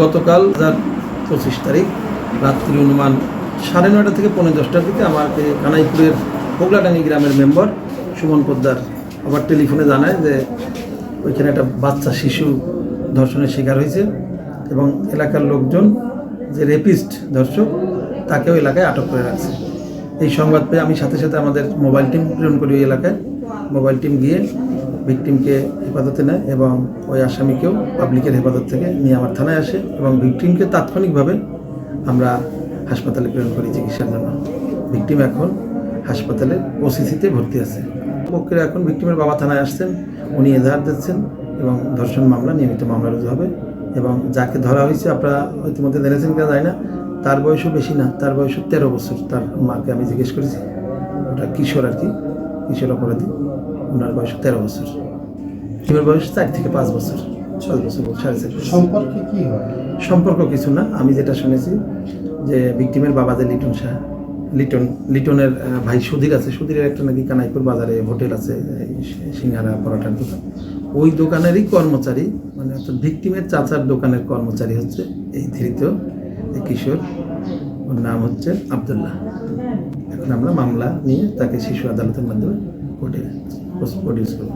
গতকাল যার পঁচিশ তারিখ, রাত্রি অনুমান সাড়ে নয়টা থেকে পৌনে দশটার দিকে আমাকে কানাইপুরের পোগলাডাঙ্গি গ্রামের মেম্বার সুমন পোদ্দার আবার টেলিফোনে জানায় যে ওইখানে একটা বাচ্চা, শিশু ধর্ষণের শিকার হয়েছে এবং এলাকার লোকজন যে রেপিস্ট ধর্ষক, তাকেও এলাকায় আটক করে রাখছে। এই সংবাদ পেয়ে আমি সাথে সাথে আমাদের মোবাইল টিম প্রেরণ করি ওই এলাকায়। মোবাইল টিম গিয়ে ভিকটিমকে হেফাজতে নেয় এবং ওই আসামিকেও পাবলিকের হেফাজত থেকে নিয়ে আমার থানায় আসে এবং ভিকটিমকে তাৎক্ষণিকভাবে আমরা হাসপাতালে প্রেরণ করি চিকিৎসার জন্য। ভিকটিম এখন হাসপাতালে ওসিসিতে ভর্তি আছে। পক্ষের এখন ভিকটিমের বাবা থানায় আসছেন, উনি এজাহার দিচ্ছেন এবং ধর্ষণ মামলা, নিয়মিত মামলা রুজু হবে এবং যাকে ধরা হয়েছে আপনারা ইতিমধ্যে জেনেছেন কেন যায় না তার বয়সও বেশি না তার বয়সও তেরো বছর তার মাকে আমি জিজ্ঞেস করেছি ওটা কিশোর আর কি কিশোর অপরাধী ওনার বয়স তেরো বছর। টিমের বয়স চার থেকে পাঁচ বছর ছয় বছর সাড়ে চার সম্পর্কে কি হয়? সম্পর্ক কিছু না আমি যেটা শুনেছি যে ভিকটিমের বাবা যে লিটন শাহ লিটন লিটনের ভাই সুধীর আছে সুধীরের একটা নাকি কানাইপুর বাজারে হোটেল আছে সিঙ্গারা পরোটার দোকান। ওই দোকানেরই কর্মচারী মানে অর্থাৎ ভিকটিমের চাচার দোকানের কর্মচারী হচ্ছে এই ধৃত কিশোর। ওর নাম হচ্ছে আবদুল্লাহ। এখন আমরা মামলা নিয়ে তাকে শিশু আদালতের মাধ্যমে কোর্টে প্রডিউস করব।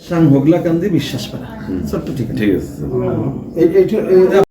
সাং হোগলাকান্দি বিশ্বাস পারা ছোট্ট ঠিক ঠিক আছে।